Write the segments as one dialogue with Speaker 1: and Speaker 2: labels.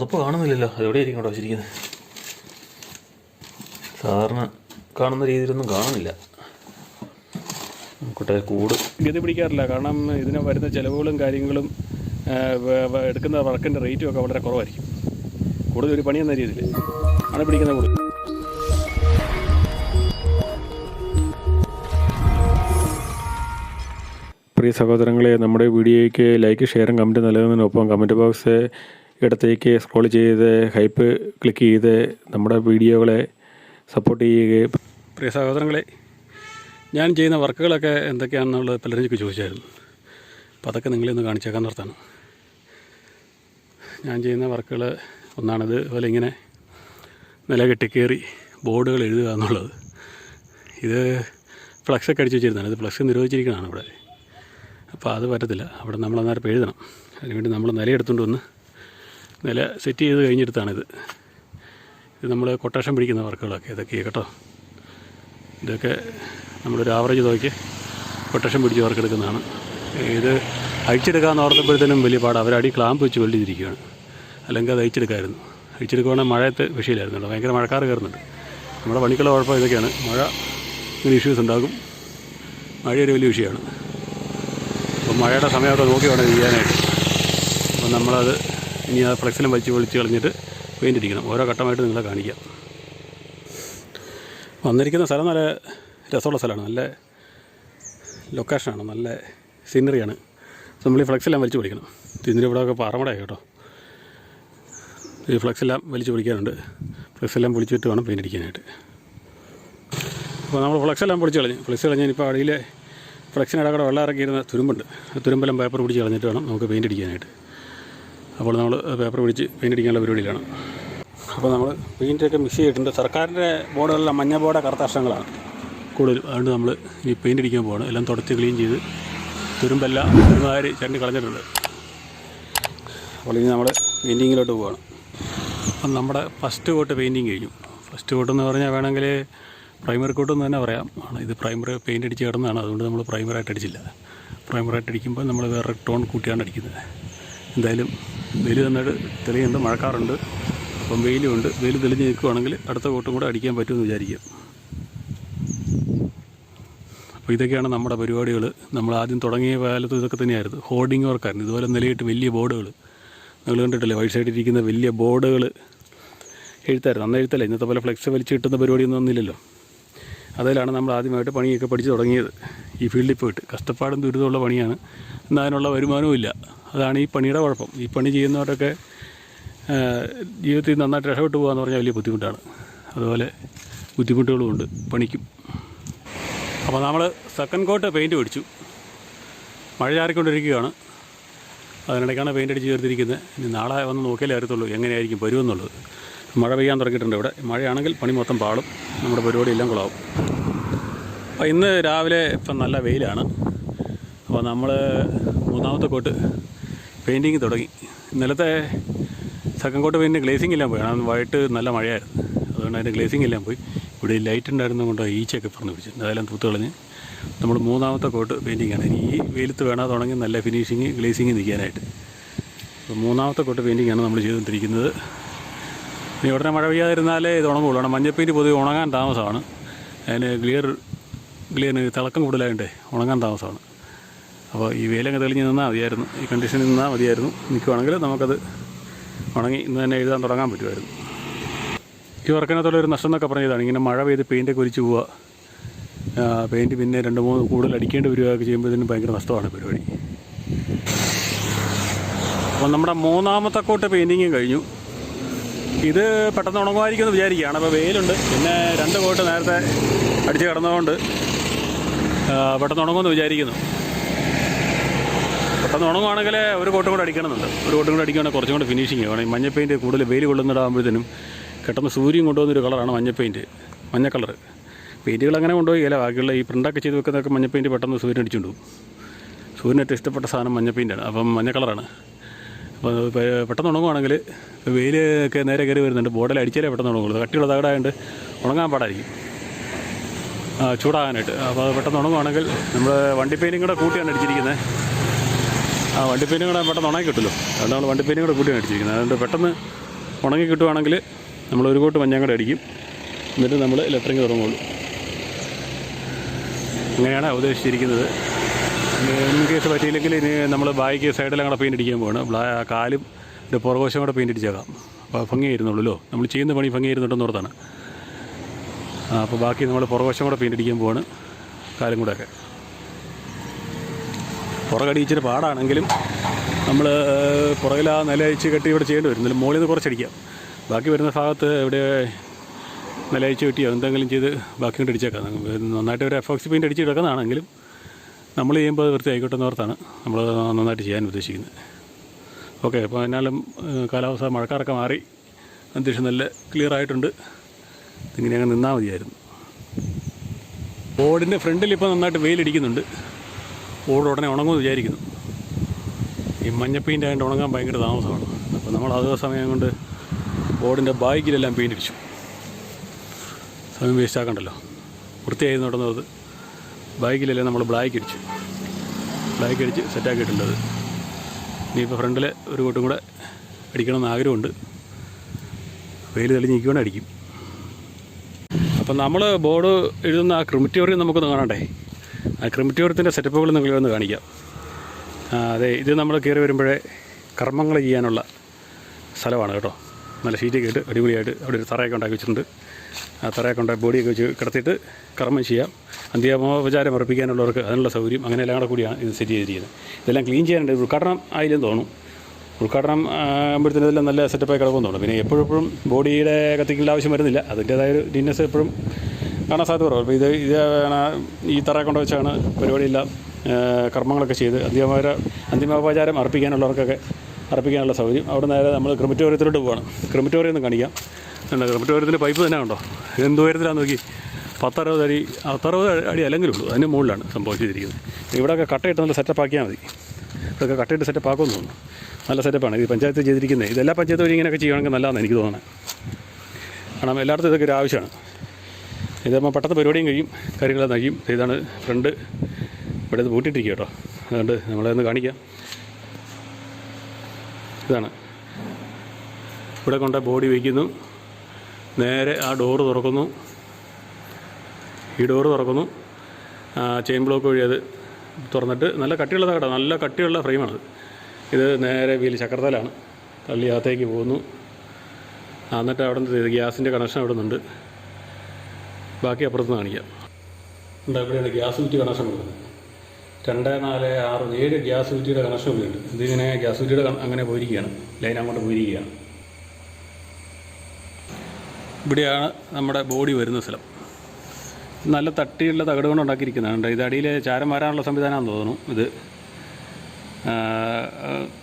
Speaker 1: പുതപ്പ് കാണുന്നില്ലല്ലോ. അതെവിടെയായിരിക്കും കേട്ടോ ശരിക്കും. സാധാരണ കാണുന്ന രീതിയിലൊന്നും കാണുന്നില്ല. നോക്കട്ടെ കൂട്.
Speaker 2: ഗതി പിടിക്കാറില്ല. കാരണം ഇതിന് വരുന്ന ചിലവുകളും കാര്യങ്ങളും എടുക്കുന്ന വർക്കിന്റെ റേറ്റും ഒക്കെ വളരെ കുറവായിരിക്കും. കൂടുതൽ ഒരു പണി എന്ന രീതിയിൽ ആണ് പിടിക്കുന്ന കൂടുതൽ പ്രിയ സഹോദരങ്ങളെ നമ്മുടെ വീഡിയോയ്ക്ക് ലൈക്ക് ഷെയറും കമന്റ് നൽകുന്നതിനൊപ്പം കമന്റ് ബോക്സ് ഇടത്തേക്ക് സ്ക്രോൾ ചെയ്ത് ഹൈപ്പ് ക്ലിക്ക് ചെയ്ത് നമ്മുടെ വീഡിയോകളെ സപ്പോർട്ട് ചെയ്യുകയും പ്രിയ സഹോദരങ്ങളെ ഞാൻ ചെയ്യുന്ന വർക്കുകളൊക്കെ എന്തൊക്കെയാണെന്നുള്ളത് പലരും എനിക്ക് ചോദിച്ചായിരുന്നു. അപ്പോൾ അതൊക്കെ നിങ്ങളിന്ന് കാണിച്ചേക്കാൻ നിർത്താണ് ഞാൻ ചെയ്യുന്ന വർക്കുകൾ ഒന്നാണിത് അതുപോലെ ഇങ്ങനെ നില കെട്ടിക്കേറി ബോർഡുകൾ എഴുതുക എന്നുള്ളത്. ഇത് ഫ്ലക്സൊക്കെ അടിച്ച് വെച്ചിരുന്നതാണ്. ഇത് ഫ്ലക്സ് നിരോധിച്ചിരിക്കുന്നതാണ് ഇവിടെ. അപ്പോൾ അത് പറ്റത്തില്ല. അവിടെ നമ്മൾ അന്നേരം എഴുതണം. അതിനുവേണ്ടി നമ്മൾ നില എടുത്തുകൊണ്ട് വന്ന് നില സെറ്റ് ചെയ്ത് കഴിഞ്ഞെടുത്താണിത്. ഇത് നമ്മൾ കൊട്ടേഷൻ പിടിക്കുന്ന വർക്കുകളൊക്കെ ഇതൊക്കെ കേട്ടോ. ഇതൊക്കെ നമ്മളൊരു ആവറേജ് തുകയ്ക്ക് കൊട്ടേഷൻ പിടിച്ച് വർക്ക് എടുക്കുന്നതാണ് ഇത് അഴിച്ചെടുക്കാമെന്ന് ഓർത്തപ്പോഴത്തേനും വലിയ പാടാണ് അവരടി ക്ലാമ്പ് വെച്ച് വെള്ളിയിരിക്കുകയാണ് അല്ലെങ്കിൽ അത് അഴിച്ചെടുക്കാമായിരുന്നു അഴിച്ചെടുക്കുവാണെങ്കിൽ മഴയത്ത് വിഷയമില്ലായിരുന്നല്ലോ ഭയങ്കര മഴക്കാർ കയറുന്നുണ്ട്. നമ്മുടെ പണിക്കുള്ള കുഴപ്പം ഇതൊക്കെയാണ്. മഴ ഇങ്ങനെ ഇഷ്യൂസ് ഉണ്ടാകും. മഴയൊരു വലിയ വിഷയമാണ്. അപ്പം മഴയുടെ സമയമൊക്കെ നോക്കി വേണം ചെയ്യാനായിട്ട്. അപ്പം നമ്മളത് ഇനി ആ ഫ്ലെക്സിലും വലിച്ച് വിളിച്ച് കളഞ്ഞിട്ട് പെയിന്റ് അടിക്കണം. ഓരോ ഘട്ടമായിട്ട് നിങ്ങളെ കാണിക്കാം. വന്നിരിക്കുന്ന സ്ഥലം നല്ല രസമുള്ള സ്ഥലമാണ്. നല്ല ലൊക്കേഷനാണ് നല്ല സീനറിയാണ് നമ്മൾ ഈ ഫ്ലെക്സെല്ലാം വലിച്ചു പിടിക്കണം. തിന്നിരി ഇവിടെയൊക്കെ പാറമടയാണ് കേട്ടോ. ഈ ഫ്ലെക്സെല്ലാം വലിച്ചു പിടിക്കാനുണ്ട്. ഫ്ലെക്സെല്ലാം പൊളിച്ചിട്ട് വേണം പെയിന്റ് അടിക്കാനായിട്ട്. അപ്പോൾ നമ്മൾ ഫ്ലെക്സെല്ലാം പൊളിച്ച് കളഞ്ഞു. ഫ്ലെക്സ് കളഞ്ഞ് ഇപ്പോൾ അടിയിലെ ഫ്ലെക്സിനിടക്കടെ വെള്ളം ഇറക്കിയിരുന്ന തുരുമ്പുണ്ട്. ആ തുരുമ്പെല്ലാം പേപ്പർ പിടിച്ച് കളഞ്ഞിട്ട് വേണം നമുക്ക് പെയിന്റ് അടിക്കാനായിട്ട്. അപ്പോൾ നമ്മൾ പേപ്പർ പിടിച്ച് പെയിന്റ് അടിക്കാനുള്ള പരിപാടിയിലാണ്. അപ്പോൾ നമ്മൾ പെയിന്റൊക്കെ മിക്സ് ചെയ്തിട്ടുണ്ട്. സർക്കാരിന്റെ ബോർഡുകളിലെ മഞ്ഞ ബോർഡ് കറുത്ത അക്ഷരങ്ങളാണ്. അതുകൊണ്ട് നമ്മൾ ഈ പെയിന്റ് അടിക്കാൻ പോവാണ്. എല്ലാം തുടച്ച് ക്ലീൻ ചെയ്ത് തുരുമ്പെല്ലാം ഒരുമാതിരി ചരണ്ടി കളഞ്ഞിട്ടുണ്ട്. അപ്പോൾ ഇനി നമ്മൾ പെയിന്റിങ്ങിലോട്ട് പോകണം അപ്പം നമ്മുടെ ഫസ്റ്റ് കോട്ട് പെയിന്റിങ് കഴിഞ്ഞു. ഫസ്റ്റ് കോട്ട് എന്ന് പറഞ്ഞാൽ വേണമെങ്കിൽ പ്രൈമറി കോട്ട് എന്ന് തന്നെ പറയാം. ആണ്. ഇത് പ്രൈമറി പെയിന്റ് അടിച്ച് കിടന്നതാണ്. അതുകൊണ്ട് നമ്മൾ പ്രൈമറായിട്ട് അടിച്ചില്ല. പ്രൈമറായിട്ട് അടിക്കുമ്പോൾ നമ്മൾ വേറെ ടോൺ കൂട്ടിയാണ് അടിക്കുന്നത്. എന്തായാലും വെയിൽ നന്നായിട്ട് തെളിയുണ്ട് മഴക്കാറുണ്ട്. അപ്പം വെയിലുമുണ്ട് വെയിൽ തെളിഞ്ഞ് നിൽക്കുവാണെങ്കിൽ അടുത്ത കോട്ടും കൂടെ അടിക്കാൻ പറ്റുമെന്ന് വിചാരിക്കാം. അപ്പോൾ ഇതൊക്കെയാണ് നമ്മുടെ പരിപാടികൾ. നമ്മൾ ആദ്യം തുടങ്ങിയ കാലത്ത് ഇതൊക്കെ തന്നെയായിരുന്നു. ഹോർഡിംഗ് വർക്കായിരുന്നു. ഇതുപോലെ നിലയിട്ട് വലിയ ബോർഡുകൾ. നിങ്ങൾ കണ്ടിട്ടില്ലേ? വൈറ്റ് സൈഡിൽ ഇരിക്കുന്ന വലിയ ബോർഡുകൾ എഴുത്തായിരുന്നു. അന്ന് എഴുത്തല്ല. ഇന്നത്തെ പോലെ ഫ്ലെക്സ് വലിച്ച് കിട്ടുന്ന പരിപാടിയൊന്നും ഒന്നുമില്ലല്ലോ അതിലാണ് നമ്മൾ ആദ്യമായിട്ട് പണിയൊക്കെ പഠിച്ച് തുടങ്ങിയത്. ഈ ഫീൽഡിൽ പോയിട്ട്. കഷ്ടപ്പാടും ദുരിതമുള്ള പണിയാണ്. എന്നാൽ അതിനുള്ള വരുമാനവും ഇല്ല. അതാണ് ഈ പണിയുടെ കുഴപ്പം. ഈ പണി ചെയ്യുന്നവരൊക്കെ ജീവിതത്തിൽ നന്നായിട്ട് രക്ഷപ്പെട്ടു പോകാന്ന് പറഞ്ഞാൽ വലിയ ബുദ്ധിമുട്ടാണ്. അതുപോലെ ബുദ്ധിമുട്ടുകളുമുണ്ട് പണിക്കും. അപ്പോൾ നമ്മൾ സെക്കൻഡ് കോട്ട് പെയിന്റ് പിടിച്ചു മഴ ചാറിക്കൊണ്ടിരിക്കുകയാണ്. അതിനിടയ്ക്കാണ് പെയിന്റ് അടിച്ച് ചേർത്തിരിക്കുന്നത്. ഇനി നാളെ വന്ന് നോക്കിയാലേ അറിയത്തുള്ളൂ എങ്ങനെയായിരിക്കും വരുമെന്നുള്ളത്. മഴ പെയ്യാൻ തുടങ്ങിയിട്ടുണ്ട് ഇവിടെ. മഴയാണെങ്കിൽ പണി മൊത്തം പാളും. നമ്മുടെ പരിപാടി എല്ലാം കുളമാവും അപ്പോൾ ഇന്ന് രാവിലെ ഇപ്പം നല്ല വെയിലാണ്. അപ്പോൾ നമ്മൾ മൂന്നാമത്തെ കോട്ട് പെയിന്റിങ് തുടങ്ങി. ഇന്നലത്തെ സക്കൻകോട്ട് കോട്ട് പെയിന്റ് ഗ്ലേസിംഗ് എല്ലാം പോയി. കാരണം വൈകിട്ട് നല്ല മഴയായിരുന്നു. അതുകൊണ്ട് അതിന്റെ ഗ്ലേസിംഗ് എല്ലാം പോയി. ഇവിടെ ലൈറ്റ് ഉണ്ടായിരുന്നത് കൊണ്ട് ഈച്ചയൊക്കെ പറഞ്ഞു പിടിച്ചു. അതെല്ലാം തൂത്ത് കളഞ്ഞ് നമ്മൾ മൂന്നാമത്തെ കോട്ട് പെയിന്റിങ്ങാണ് ഇനി ഈ വെയിലത്ത് വേണം തുടങ്ങി നല്ല ഫിനിഷിങ് ഗ്ലേസിങ് നിൽക്കാനായിട്ട്. അപ്പോൾ മൂന്നാമത്തെ കോട്ട് പെയിന്റിങ്ങാണ് നമ്മൾ ചെയ്തുകൊണ്ടിരിക്കുന്നത്. ഇനി ഉടനെ മഴ പെയ്യാതിരുന്നാലേ ഇത് ഉണങ്ങുള്ളൂ. കാരണം മഞ്ഞപ്പെയിന്റ് പൊതുവെ ഉണങ്ങാൻ താമസമാണ്. അതിന് ക്ലിയർ ക്ലിയറിന് തിളക്കം കൂടുതലായതുകൊണ്ട് ഉണങ്ങാൻ താമസമാണ്. അപ്പോൾ ഈ വെയിലങ്ങ് തെളിഞ്ഞ് നിന്നാൽ മതിയായിരുന്നു. ഈ കണ്ടീഷനിൽ നിന്നാൽ മതിയായിരുന്നു. നിൽക്കുവാണെങ്കിൽ നമുക്കത് ഉണങ്ങി ഇന്ന് തന്നെ എഴുതാൻ തുടങ്ങാൻ പറ്റുമായിരുന്നു. ഈ വർക്കിനകത്തുള്ള ഒരു നഷ്ടം എന്നൊക്കെ പറഞ്ഞതാണ്. ഇങ്ങനെ മഴ പെയ്ത് പെയിന്റൊക്കെ കുരിച്ച് പോവുക. പെയിന്റ് പിന്നെ രണ്ട് മൂന്ന് കൂടുതൽ അടിക്കേണ്ടി വരികയൊക്കെ ചെയ്യുമ്പോഴത്തേനും ഭയങ്കര നഷ്ടമാണ് പരിപാടി. അപ്പോൾ നമ്മുടെ മൂന്നാമത്തെ കോട്ട് പെയിന്റിങ് കഴിഞ്ഞു. ഇത് പെട്ടെന്ന് ഉണങ്ങുമായിരിക്കും എന്ന് വിചാരിക്കുകയാണ്. അപ്പോൾ വെയിലുണ്ട്. പിന്നെ രണ്ട് കോട്ട് നേരത്തെ അടിച്ച് കിടന്നതുകൊണ്ട് പെട്ടെന്ന് ഉണങ്ങുമെന്ന് വിചാരിക്കുന്നു. പെട്ടെന്ന് ഉണങ്ങുവാണെങ്കിൽ ഒരു കോട്ടും കൂടെ അടിക്കണമെന്നുണ്ട്. ഒരു കോട്ടും കൂടെ അടിക്കുകയാണെങ്കിൽ കുറച്ചും കൂടെ ഫിനിഷിങ് വേണം മഞ്ഞ പെയിന്റ് കൂടുതൽ വെയിൽ കൊള്ളുന്നിടാകുമ്പോഴത്തേനും പെട്ടെന്ന് സൂര്യൻ കൊണ്ടുവന്നൊരു കളറാണ് മഞ്ഞ പെയിന്റ് മഞ്ഞ കളർ പെയിന്റുകൾ അങ്ങനെ കൊണ്ടുപോയില്ല ബാക്കിയുള്ള ഈ പ്രിന്റൊക്കെ ചെയ്ത് വെക്കുന്നതൊക്കെ മഞ്ഞ പെയിന്റ് പെട്ടെന്ന് സൂര്യൻ അടിച്ചുകൊണ്ട് പോകും. സൂര്യൻ ഏറ്റവും ഇഷ്ടപ്പെട്ട സാധനം മഞ്ഞ പെയിന്റാണ് അപ്പം മഞ്ഞ കളറാണ് അപ്പോൾ പെട്ടെന്ന് ഉണങ്ങുവാണെങ്കിൽ വെയിൽ ഒക്കെ നേരെ കയറി വരുന്നുണ്ട്. ബോർഡിൽ അടിച്ചാലേ പെട്ടെന്ന് ഉണങ്ങുള്ളൂ. കട്ടിയുള്ള തകടായതുകൊണ്ട് ഉണങ്ങാൻ പാടായിരിക്കും. ചൂടാകാനായിട്ട്. അപ്പോൾ പെട്ടെന്ന് ഉണങ്ങുവാണെങ്കിൽ നമ്മൾ വണ്ടി പെയിന്റും കൂടെ കൂട്ടിയാണ് അടിച്ചിരിക്കുന്നത് ആ വണ്ടി പെയിന്റും കൂടെ പെട്ടെന്ന് ഉണങ്ങി കിട്ടുമല്ലോ. അതുകൊണ്ട് നമ്മൾ വണ്ടി പെയിന്റും കൂടെ കൂട്ടിയാണ് അടിച്ചിരിക്കുന്നത് അതുകൊണ്ട് പെട്ടെന്ന് ഉണങ്ങി കിട്ടുവാണെങ്കിൽ നമ്മൾ ഒരു കൂട്ട് മഞ്ഞ കൂടെ അടിക്കും. എന്നിട്ട് നമ്മൾ ലെറ്ററിങ് തുടങ്ങുള്ളൂ. അങ്ങനെയാണ് ഉദ്ദേശിച്ചിരിക്കുന്നത്. ഇൻ കേസ് പറ്റിയില്ലെങ്കിൽ ഇനി നമ്മൾ ബാക്കി സൈഡിലും കൂടെ പെയിന്റ് അടിക്കാൻ പോവാണ്. കാലും ഇതിന്റെ പുറകോശം കൂടെ പെയിന്റ് അടിച്ചേക്കാം. അപ്പോൾ ഭംഗിയായിരുന്നുള്ളൂ നമ്മൾ ചെയ്യുന്ന പണി ഭംഗിയായിരുന്നുണ്ടെന്ന് ഓർത്താണ്. അപ്പോൾ ബാക്കി നമ്മൾ പുറകോശം കൂടെ പെയിന്റ് അടിക്കാൻ പോവാണ്. കാലും കൂടെയൊക്കെ പുറകടി പാടാണെങ്കിലും നമ്മൾ പുറകിൽ ആ നില അയച്ച് കെട്ടി ഇവിടെ ചെയ്യേണ്ടി വരും. എന്നാലും മുകളിൽ നിന്ന് കുറച്ചടിക്കാം. ബാക്കി വരുന്ന ഭാഗത്ത് എവിടെ നില അയച്ച് കെട്ടിയോ എന്തെങ്കിലും ചെയ്ത് ബാക്കി കൊണ്ട് അടിച്ചേക്കാം നന്നായിട്ട് ഒരു എഫോക്സി പെയിന്റ് അടിച്ച് കിടക്കുന്നതാണെങ്കിലും നമ്മൾ ചെയ്യുമ്പോൾ അത് വൃത്തിയായിക്കോട്ടെ എന്നോർത്താണ് നമ്മൾ നന്നായിട്ട് ചെയ്യാൻ ഉദ്ദേശിക്കുന്നത്. ഓക്കെ അപ്പോൾ എന്നാലും കാലാവസ്ഥ മഴക്കാറൊക്കെ മാറി. അന്തരീക്ഷം നല്ല ക്ലിയർ ആയിട്ടുണ്ട്. ഇങ്ങനെ അങ്ങ് നിന്നാൽ മതിയായിരുന്നു. ബോർഡിന്റെ ഫ്രണ്ടിൽ ഇപ്പോൾ നന്നായിട്ട് വെയിലടിക്കുന്നുണ്ട്. ബോർഡ് ഉടനെ ഉണങ്ങുമെന്ന് വിചാരിക്കുന്നു. ഈ മഞ്ഞപ്പീന്റെ ആയതുകൊണ്ട് ഉണങ്ങാൻ ഭയങ്കര താമസമാണ്. അപ്പോൾ നമ്മൾ അതേ സമയം കൊണ്ട് ബോർഡിന്റെ ബാഗിലെല്ലാം പെയിന്റ് അടിച്ചു സമയം വേസ്റ്റ് ആക്കണ്ടല്ലോ. വൃത്തിയായി നടന്നത് ബാഗിലെല്ലാം നമ്മൾ ബ്ലാക്ക് അടിച്ചു. ബ്ലാക്ക് അടിച്ച് സെറ്റാക്കിയിട്ടുണ്ട് അത്. ഇനിയിപ്പോൾ ഫ്രണ്ടിൽ ഒരു കൂട്ടും കൂടെ അടിക്കണമെന്ന് ആഗ്രഹമുണ്ട്. വെയിൽ തെളിഞ്ഞ് നിൽക്കുകയാണ് അടിക്കും. അപ്പം നമ്മൾ ബോർഡ് എഴുതുന്ന ആ ക്രിമിറ്റോറിയം നമുക്കൊന്ന് കാണണ്ടേ? ക്രിമിറ്റോറിയത്തിന്റെ സെറ്റപ്പുകൾ നിങ്ങൾ ഒന്ന് കാണിക്കാം. അതെ ഇത് നമ്മൾ കയറി വരുമ്പോഴേ കർമ്മങ്ങൾ ചെയ്യാനുള്ള സ്ഥലമാണ് കേട്ടോ. നല്ല ഷീറ്റൊക്കെ ഇട്ട് അടിപൊളിയായിട്ട് അവിടെ ഒരു തറയൊക്കെ ഉണ്ടാക്കി വെച്ചിട്ടുണ്ട്. ആ തറയൊക്കെ ഉണ്ടാക്കി ബോഡിയൊക്കെ വെച്ച് കിടത്തിയിട്ട് കർമ്മം ചെയ്യാം. അന്ത്യാമോപചാരം അർപ്പിക്കാനുള്ളവർക്ക് അതിനുള്ള സൗകര്യം അങ്ങനെ എല്ലാം കൂടെ കൂടിയാണ് ഇത് സെറ്റ് ചെയ്തിരിക്കുന്നത്. ഇതെല്ലാം ക്ലീൻ ചെയ്യാനുണ്ട്. ഉദ്ഘാടനം ആയില്ലെന്ന് തോന്നും. ഉദ്ഘാടനം ആകുമ്പോഴത്തേനും ഇതെല്ലാം നല്ല സെറ്റപ്പായി കിടക്കുമെന്ന് തോന്നുന്നു പിന്നെ എപ്പോഴും ബോഡിയുടെ കത്തിക്കേണ്ട ആവശ്യം വരുന്നില്ല. അതിന്റേതായ ഒരു ഡിന്നസ് എപ്പോഴും കാണാൻ സാധ്യത കുറവ് അപ്പോൾ ഇത് ഇത് ഈ തറ കൊണ്ട് വെച്ചാണ് പരിപാടിയെല്ലാം കർമ്മങ്ങളൊക്കെ ചെയ്ത് അന്തിമോപചാര അന്തിമോപചാരം അർപ്പിക്കാനുള്ളവർക്കൊക്കെ അർപ്പിക്കാനുള്ള സൗകര്യം. അവിടെ നേരെ നമ്മൾ ക്രിമിറ്റോറിയത്തിലോട്ട് പോകണം ക്രിമിറ്റോറിയം ഒന്ന് കാണിക്കാം. അല്ല ക്രിമിറ്റോറിയത്തിന്റെ പൈപ്പ് തന്നെ ഉണ്ടോ? എന്ത് ഉയരത്തിലാണ് നോക്കി? പത്തറുപത് അടി പത്തറുപത് അടി അല്ലെങ്കിലും ഉള്ളൂ. അതിന് മുകളിലാണ് സംഭവം ചെയ്തിരിക്കുന്നത് ഇവിടെയൊക്കെ കട്ടയിട്ട് നല്ല സെറ്റപ്പ് ആക്കിയാൽ മതി. ഇതൊക്കെ കട്ടയിട്ട് സെറ്റപ്പ് ആക്കുമെന്ന് തോന്നുന്നു. നല്ല സെറ്റപ്പാണ് ഇത് പഞ്ചായത്ത് ചെയ്തിരിക്കുന്നത്. ഇതെല്ലാ പഞ്ചായത്ത് വഴി ഇങ്ങനെയൊക്കെ ചെയ്യുകയാണെങ്കിൽ നല്ലതാണെന്ന് എനിക്ക് തോന്നുന്നത്. കാരണം എല്ലായിടത്തും ഇതൊക്കെ ഒരു ആവശ്യമാണ്. ഇതാകുമ്പോൾ പെട്ടെന്ന് പരിപാടിയും കഴിയും കാര്യങ്ങളെല്ലാം കഴിയും. ഇതാണ് ഫ്രണ്ട് ഇവിടെ ഇത് പൂട്ടിയിട്ടിരിക്കുക കേട്ടോ. അതുകൊണ്ട് നമ്മളതൊന്ന് കാണിക്കാം. ഇതാണ്. ഇവിടെ കൊണ്ട് ബോഡി വയ്ക്കുന്നു നേരെ ആ ഡോറ് തുറക്കുന്നു. ഈ ഡോറ് തുറക്കുന്നു. ചെയിൻ ബ്ലോക്ക് വഴി അത് തുറന്നിട്ട് നല്ല കട്ടിയുള്ള കേട്ടോ. നല്ല കട്ടിയുള്ള ഫ്രെയിമാണ് ഇത് നേരെ വീൽ ചക്രത്തലാണ്. തള്ളി അകത്തേക്ക് പോകുന്നു. എന്നിട്ട് അവിടെ നിന്ന് ഗ്യാസിന്റെ കണക്ഷൻ അവിടെ നിന്നുണ്ട്. ബാക്കി അപ്പുറത്ത് കാണിക്കാം. ഇവിടെ ഇവിടെയാണ് ഗ്യാസ് കുറ്റി കണക്ഷൻ കൊടുക്കുന്നത്. രണ്ട് നാല് ആറ് ഏഴ് ഗ്യാസ് കുറ്റിയുടെ കണക്ഷൻ ഇവിടെയുണ്ട് ഇതിങ്ങനെ ഗ്യാസ് കുറ്റിയുടെ അങ്ങനെ പോയിരിക്കുകയാണ്. ലൈൻ അങ്ങോട്ട് പോയിരിക്കുകയാണ്. ഇവിടെയാണ് നമ്മുടെ ബോഡി വരുന്ന സ്ഥലം. നല്ല തട്ടിയുള്ള തകട് കൊണ്ട് ഉണ്ടാക്കിയിരിക്കുന്നതാണ് ഇത് അടിയിൽ ചാരം വരാനുള്ള സംവിധാനമാണെന്ന് തോന്നുന്നു. ഇത്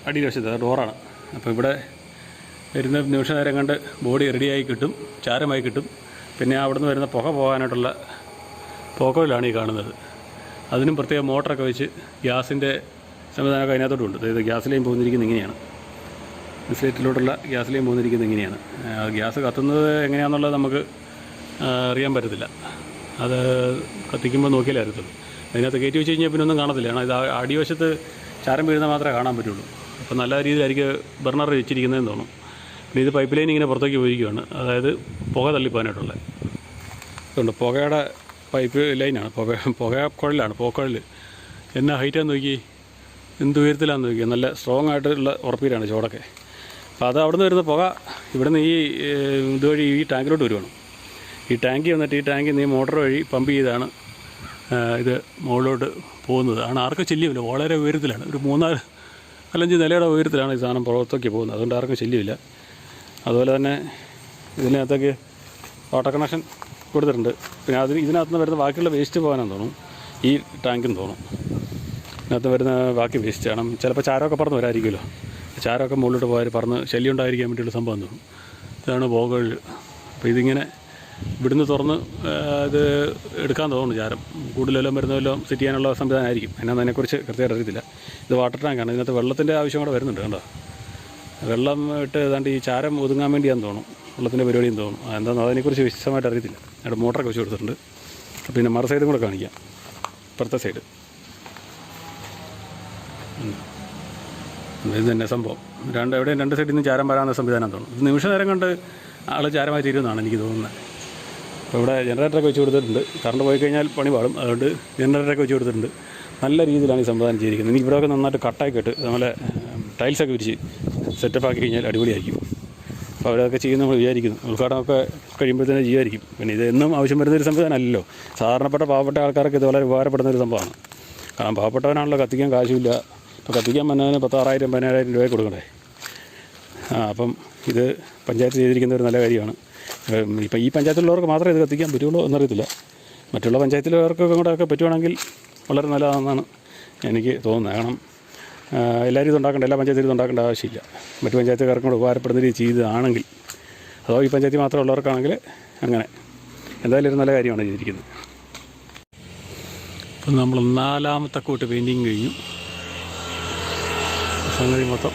Speaker 2: അടിയിൽ വശത്ത് ഡോറാണ്. അപ്പോൾ ഇവിടെ വരുന്ന നിമിഷ നേരം കണ്ട് ബോഡി റെഡിയായി കിട്ടും. ചാരമായി കിട്ടും. പിന്നെ അവിടെ നിന്ന് വരുന്ന പുക പോകാനായിട്ടുള്ള പോക്കോയിലാണ് ഈ കാണുന്നത്. അതിനും പ്രത്യേക മോട്ടറൊക്കെ വെച്ച് ഗ്യാസിന്റെ സംവിധാനമൊക്കെ അതിനകത്തോട്ടുണ്ട്. അതായത് ഗ്യാസ് ലൈൻ പോകുന്നിരിക്കുന്നത് ഇങ്ങനെയാണ്. ഇൻസുലേറ്ററിലോട്ടുള്ള ഗ്യാസ് ലൈൻ പോകുന്നിരിക്കുന്നത് ഇങ്ങനെയാണ്. ഗ്യാസ് കത്തുന്നത് എങ്ങനെയാണെന്നുള്ളത് നമുക്ക് അറിയാൻ പറ്റത്തില്ല. അത് കത്തിക്കുമ്പോൾ നോക്കിയാലേ അറിയത്തുള്ളൂ. അതിനകത്ത് കയറ്റി വെച്ച് കഴിഞ്ഞാൽ പിന്നെ ഒന്നും കാണത്തില്ല. കാരണം ഇത് അടിവശത്ത് ചാരം വീഴുന്ന മാത്രമേ കാണാൻ പറ്റുള്ളൂ. അപ്പോൾ നല്ല രീതിയിലായിരിക്കും ബർണർ വെച്ചിരിക്കുന്നതെന്ന് തോന്നും. പിന്നെ ഇത് പൈപ്പ് ലൈൻ ഇങ്ങനെ പുറത്തേക്ക് പോയിരിക്കുകയാണ് അതായത് പുക തള്ളിപ്പോകാനായിട്ടുള്ളത് അതുകൊണ്ട് പുകയുടെ പൈപ്പ് ലൈനാണ് പുക പുക കുഴലാണ് പുകക്കുഴൽ എന്നാ ഹൈറ്റാന്ന് നോക്കി എന്ത് ഉയരത്തിലാന്ന് നോക്കി നല്ല സ്ട്രോങ് ആയിട്ടുള്ള ഉറപ്പീരാണ് ചോടൊക്കെ. അപ്പോൾ അത് അവിടുന്ന് വരുന്ന പുക ഇവിടുന്ന് ഈ ഇതുവഴി ഈ ടാങ്കിലോട്ട് വരുവാണ്. ഈ ടാങ്കി വന്നിട്ട് ഈ ടാങ്കിൽ നിന്ന് ഈ മോട്ടർ വഴി പമ്പ് ചെയ്താണ് ഇത് മുകളിലോട്ട് പോകുന്നത്. ആണ് ആർക്കും ശല്യമില്ല വളരെ ഉയരത്തിലാണ്. ഒരു മൂന്നാൽ നാലഞ്ച് നിലയുടെ ഉയരത്തിലാണ് ഈ സാധനം പുറത്തേക്ക് പോകുന്നത് അതുകൊണ്ട് ആർക്കും ശല്യമില്ല. അതുപോലെ തന്നെ ഇതിനകത്തേക്ക് വാട്ടർ കണക്ഷൻ കൊടുത്തിട്ടുണ്ട്. പിന്നെ അതിന് ഇതിനകത്ത് നിന്ന് വരുന്ന ബാക്കിയുള്ള വേസ്റ്റ് പോകാനാണ് തോന്നും ഈ ടാങ്കിന് തോന്നും ഇതിനകത്ത് വരുന്ന ബാക്കി വേസ്റ്റ് ആണ്. ചിലപ്പോൾ ചാരമൊക്കെ പറന്ന് വരായിരിക്കുമല്ലോ ചാരമൊക്കെ മുകളിലോട്ട് പോയാൽ പറന്ന് ശല്യം ഉണ്ടായിരിക്കാൻ വേണ്ടിയുള്ള സംഭവം തോന്നും ഇതാണ് ബോഗകൾ അപ്പോൾ ഇതിങ്ങനെ ഇവിടുന്ന് തുറന്ന് ഇത് എടുക്കാൻ തോന്നുന്നു ചാരം. കൂടുതലെല്ലാം വരുന്നതെല്ലാം സെറ്റ് ചെയ്യാനുള്ള സംവിധാനമായിരിക്കും എന്നാന്ന് അതിനെക്കുറിച്ച് കൃത്യമായിട്ട് അറിയത്തില്ല. ഇത് വാട്ടർ ടാങ്കാണ് ഇതിനകത്ത് വെള്ളത്തിന്റെ ആവശ്യം കൂടെ വരുന്നുണ്ട് കണ്ടോ? വെള്ളം ഇട്ട് ഏതാണ്ട് ഈ ചാരം ഒതുങ്ങാൻ വേണ്ടിയാന്ന് തോന്നും വെള്ളത്തിന്റെ പരിപാടിയെന്ന് തോന്നും എന്താണെന്ന് അതിനെക്കുറിച്ച് വിശദമായിട്ട് അറിയത്തില്ല. അവിടെ മോട്ടറൊക്കെ വെച്ച് കൊടുത്തിട്ടുണ്ട്. പിന്നെ മറ സൈഡും കൂടെ കാണിക്കാം. ഇപ്പുറത്തെ സൈഡ്. ഇത് തന്നെ സംഭവം. രണ്ട് എവിടെയും രണ്ട് സൈഡിൽ നിന്ന് ചാരം വരാവുന്ന സംവിധാനം ഇത് നിമിഷ നേരം കൊണ്ട് ആൾ ചാരമായി തീരുമെന്നാണ് എനിക്ക് തോന്നുന്നത്. അപ്പോൾ ഇവിടെ ജനറേറ്ററൊക്കെ വെച്ച് കൊടുത്തിട്ടുണ്ട്. കറണ്ട് പോയി കഴിഞ്ഞാൽ പണി പാടും. അതുകൊണ്ട് ജനറേറ്ററൊക്കെ വെച്ച് കൊടുത്തിട്ടുണ്ട്. നല്ല രീതിയിലാണ് ഈ സംവിധാനം ചെയ്തിരിക്കുന്നത്. ഇനി ഇവിടെയൊക്കെ നന്നായിട്ട് കട്ടായി കെട്ട് നമ്മളെ ടൈൽസൊക്കെ വിരിച്ച് സെറ്റപ്പ് ആക്കി കഴിഞ്ഞാൽ അടിപൊളിയായിരിക്കും. അപ്പോൾ അവരതൊക്കെ ചെയ്യുന്ന നമ്മൾ വിചാരിക്കുന്നു. ഉദ്ഘാടനമൊക്കെ തന്നെ ചെയ്യുമായിരിക്കും. പിന്നെ ഇതെന്നും ആവശ്യം വരുന്ന ഒരു സംവിധാനം അല്ലല്ലോ. സാധാരണപ്പെട്ട പാവപ്പെട്ട ആൾക്കാർക്ക് ഇത് വളരെ ഉപകാരപ്പെടുന്ന ഒരു സംഭവമാണ്. കാരണം പാവപ്പെട്ടവനാണല്ലോ കത്തിക്കാൻ കാശുമില്ല. ഇപ്പോൾ കത്തിക്കാൻ വന്നതിന് പത്താറായിരം പതിനായിരം രൂപ കൊടുക്കണ്ടേ? അപ്പം ഇത് പഞ്ചായത്ത് ചെയ്തിരിക്കുന്ന ഒരു നല്ല കാര്യമാണ്. ഇപ്പം ഈ പഞ്ചായത്തിലുള്ളവർക്ക് മാത്രമേ ഇത് കത്തിക്കാൻ പറ്റുള്ളൂ എന്നറിയത്തില്ല. മറ്റുള്ള പഞ്ചായത്തിലുള്ളവർക്കൊക്കെ കൂടെ ഒക്കെ പറ്റുവാണെങ്കിൽ വളരെ നല്ലതാണെന്നാണ് എനിക്ക് തോന്നുന്നത്. കാരണം എല്ലാവരും ഇത് ഉണ്ടാക്കേണ്ട എല്ലാ പഞ്ചായത്തിലും ഇതുണ്ടാക്കേണ്ട ആവശ്യമില്ല. മറ്റു പഞ്ചായത്തുകാർക്കും കൂടെ ഉപകാരപ്പെടുന്ന രീതി ചെയ്തതാണെങ്കിൽ അതോ ഈ പഞ്ചായത്തിൽ മാത്രമുള്ളവർക്കാണെങ്കിൽ അങ്ങനെ. എന്തായാലും ഒരു നല്ല കാര്യമാണ് ചെയ്തിരിക്കുന്നത്. ഇപ്പം നമ്മൾ നാലാമത്തെ കൂട്ട് പെയിന്റിങ് കഴിഞ്ഞു. സംഗതി മൊത്തം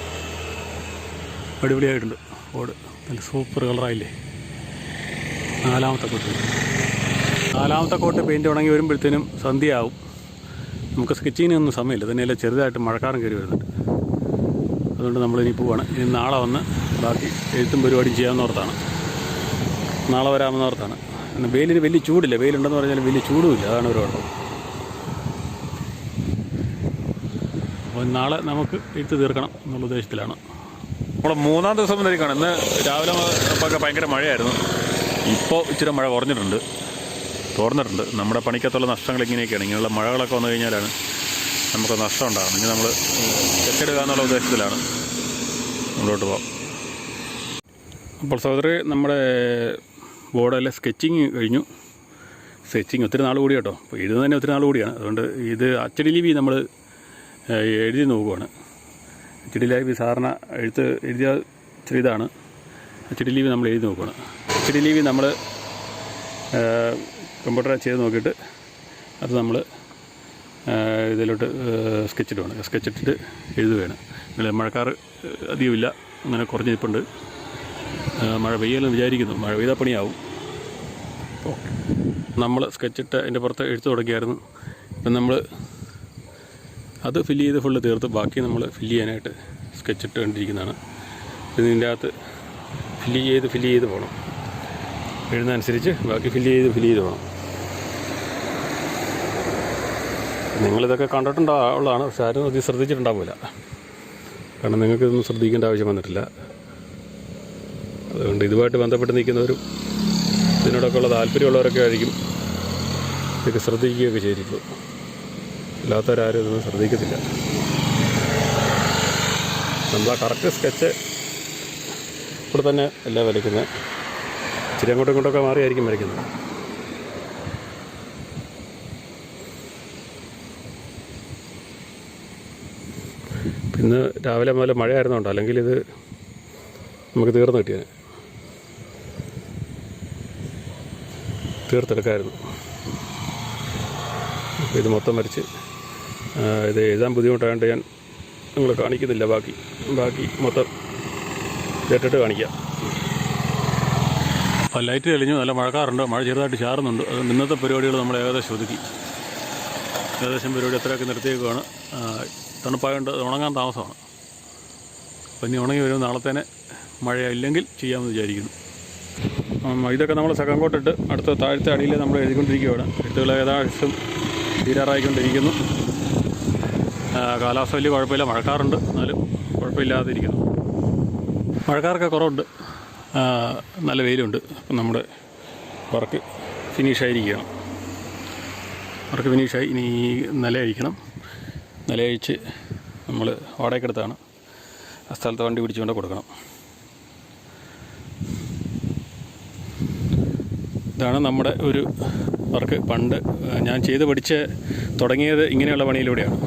Speaker 2: അടിപൊളിയായിട്ടുണ്ട്. ബോർഡ് നല്ല സൂപ്പർ കളറായില്ലേ നാലാമത്തെ കോട്ട്. നാലാമത്തെ കോട്ട് പെയിന്റ് ഉണങ്ങി വരുമ്പോഴത്തേനും സന്ധ്യയാവും. നമുക്ക് സ്കെച്ചിങ്ങിനൊന്നും സമയമില്ല. തന്നെയല്ല ചെറുതായിട്ട് മഴക്കാലം കയറി വരുന്നുണ്ട്. അതുകൊണ്ട് നമ്മളിനി പോവാണ്. ഇനി നാളെ വന്ന് ബാക്കി എഴുത്തും പരിപാടിയും ചെയ്യാമെന്നോർത്താണ് നാളെ വരാമെന്നോർത്താണ് പിന്നെ വെയിലിന് വലിയ ചൂടില്ല. വെയിലുണ്ടെന്ന് പറഞ്ഞാൽ വലിയ ചൂടുമില്ല. അതാണ് ഒരു കുഴപ്പം. അപ്പോൾ നാളെ നമുക്ക് എഴുത്ത് തീർക്കണം എന്നുള്ള ഉദ്ദേശത്തിലാണ്.
Speaker 1: നമ്മുടെ മൂന്നാം ദിവസം വന്നിരിക്കുകയാണ് ഇന്ന് രാവിലെ ഭയങ്കര മഴയായിരുന്നു. ഇപ്പോൾ ഇച്ചിരി മഴ കുറഞ്ഞിട്ടുണ്ട്. തോർന്നിട്ടുണ്ട്. നമ്മുടെ പണിക്കത്തുള്ള നഷ്ടങ്ങൾ ഇങ്ങനെയൊക്കെയാണ്. ഇങ്ങനെയുള്ള മഴകളൊക്കെ വന്നു കഴിഞ്ഞാലാണ് നമുക്ക് നഷ്ടം ഉണ്ടാകുന്നത്. ഇനി നമ്മൾ ചെക്കെടുക്കുക എന്നുള്ള ഉദ്ദേശത്തിലാണ് മുന്നോട്ട് പോകാം
Speaker 2: അപ്പോൾ സഹോദരി നമ്മുടെ ബോർഡിലെ സ്കെച്ചിങ് കഴിഞ്ഞു. സ്കെച്ചിങ് ഒത്തിരി നാൾ കൂടി കേട്ടോ. അപ്പോൾ എഴുതുന്നത് തന്നെ ഒത്തിരി നാൾ കൂടിയാണ്. അതുകൊണ്ട് ഇത് അച്ചടി ലിപി നമ്മൾ എഴുതി നോക്കുവാണ്. അച്ചടി ലിപി സാധാരണ എഴുത്ത് എഴുതിയ ചെറിയതാണ് അച്ചടി ലിപി നമ്മൾ എഴുതി നോക്കുകയാണ് അച്ചടി ലിപി നമ്മൾ കമ്പ്യൂട്ടറിൽ ചെയ്ത് നോക്കിയിട്ട് അത് നമ്മൾ ഇതിലോട്ട് സ്കെച്ചിടുവാണ്. സ്കെച്ചിട്ടിട്ട് എഴുതുകയാണ് നിങ്ങൾ മഴക്കാർ അധികമില്ല. അങ്ങനെ കുറഞ്ഞ് നിൽപ്പുണ്ട് മഴ പെയ്യലെന്ന് വിചാരിക്കുന്നു. മഴ പെയ്താൽ പണിയാവും. നമ്മൾ സ്കെച്ചിട്ട് അതിന്റെ പുറത്ത് എഴുത്ത് തുടങ്ങിയായിരുന്നു ഇപ്പം നമ്മൾ അത് ഫില്ല് ചെയ്ത് ഫുള്ള് തീർത്ത് ബാക്കി നമ്മൾ ഫില്ല് ചെയ്യാനായിട്ട് സ്കെച്ചിട്ട് കണ്ടിരിക്കുന്നതാണ് പിന്നെ ഇതിന്റെ അകത്ത് ഫില്ല് ചെയ്ത് ഫില്ല് ചെയ്ത് പോകണം. എഴുതുന്നതനുസരിച്ച് ബാക്കി ഫില്ല് ചെയ്ത് ഫില്ല് ചെയ്ത് പോകണം. നിങ്ങളിതൊക്കെ കണ്ടിട്ടുണ്ടാവുള്ളതാണ് പക്ഷെ ആരും അധികം ശ്രദ്ധിച്ചിട്ടുണ്ടാവില്ല കാരണം നിങ്ങൾക്ക് ഇതൊന്നും ശ്രദ്ധിക്കേണ്ട ആവശ്യം വന്നിട്ടില്ല. അതുകൊണ്ട് ഇതുമായിട്ട് ബന്ധപ്പെട്ട് നിൽക്കുന്നവരും ഇതിനോടൊക്കെ ഉള്ള താല്പര്യമുള്ളവരൊക്കെ ആയിരിക്കും ഇതൊക്കെ ശ്രദ്ധിക്കുകയൊക്കെ ചെയ്തിട്ടുള്ളൂ അല്ലാത്തവരാരും ഇതൊന്നും ശ്രദ്ധിക്കത്തില്ല. നമ്മൾ ആ കറക്റ്റ് സ്കെച്ച് ഇവിടെ തന്നെ അല്ല വരയ്ക്കുന്നത്? ഇച്ചിരി അങ്ങോട്ടും ഇങ്ങോട്ടൊക്കെ മാറിയായിരിക്കും വരയ്ക്കുന്നത്. ഇന്ന് രാവിലെ മുതൽ മഴയായിരുന്നുണ്ട് അല്ലെങ്കിൽ ഇത് നമുക്ക് തീർന്നു കിട്ടിയത്. തീർത്തെടുക്കായിരുന്നു. ഇത് മൊത്തം വരച്ച് ഇത് എഴുതാൻ ബുദ്ധിമുട്ടായതുകൊണ്ട് ഞാൻ നിങ്ങൾ കാണിക്കുന്നില്ല. ബാക്കി ബാക്കി മൊത്തം കേട്ടിട്ട് കാണിക്കാം. ലൈറ്റ് തെളിഞ്ഞു. നല്ല മഴക്കാറുണ്ട്. മഴ ചെറുതായിട്ട് ചാറുന്നുണ്ട്. അതുകൊണ്ട് ഇന്നത്തെ പരിപാടികൾ നമ്മൾ ഏകദേശം ഒതുക്കി. ഏകദേശം പരിപാടി എത്രയൊക്കെ നിർത്തിയേക്കുവാണ്. തണുപ്പായതുകൊണ്ട് ഉണങ്ങാൻ താമസമാണ്. അപ്പം ഇനി ഉണങ്ങി വരുമ്പോൾ നാളത്തേനെ മഴയില്ലെങ്കിൽ ചെയ്യാമെന്ന് വിചാരിക്കുന്നു. ഇതൊക്കെ നമ്മൾ സെക്കൻഡ് കോട്ടിട്ട് അടുത്ത താഴത്തെ അടിയിൽ നമ്മൾ എഴുതിക്കൊണ്ടിരിക്കുകയാണ് എഴുത്തുകൾ ഏകദേശം തീരാറായിക്കൊണ്ടിരിക്കുന്നു. കാലാവസ്ഥ വലിയ കുഴപ്പമില്ല. മഴക്കാറുണ്ട്. എന്നാലും കുഴപ്പമില്ലാതിരിക്കുന്നു. മഴക്കാർക്ക് കുറവുണ്ട്. നല്ല വെയിലുണ്ട്. അപ്പം നമ്മുടെ വർക്ക് ഫിനിഷായിരിക്കുകയാണ്. വർക്ക് ഫിനിഷായി ഇനി നിലയഴിക്കണം നിലയഴിച്ച് നമ്മൾ വാടകയ്ക്കെടുത്താണ്. ആ സ്ഥലത്ത് വണ്ടി പിടിച്ചുകൊണ്ട് കൊടുക്കണം. ഇതാണ് നമ്മുടെ ഒരു വർക്ക്. പണ്ട് ഞാൻ ചെയ്ത് പഠിച്ച് തുടങ്ങിയത് ഇങ്ങനെയുള്ള പണിയിലൂടെയാണ്.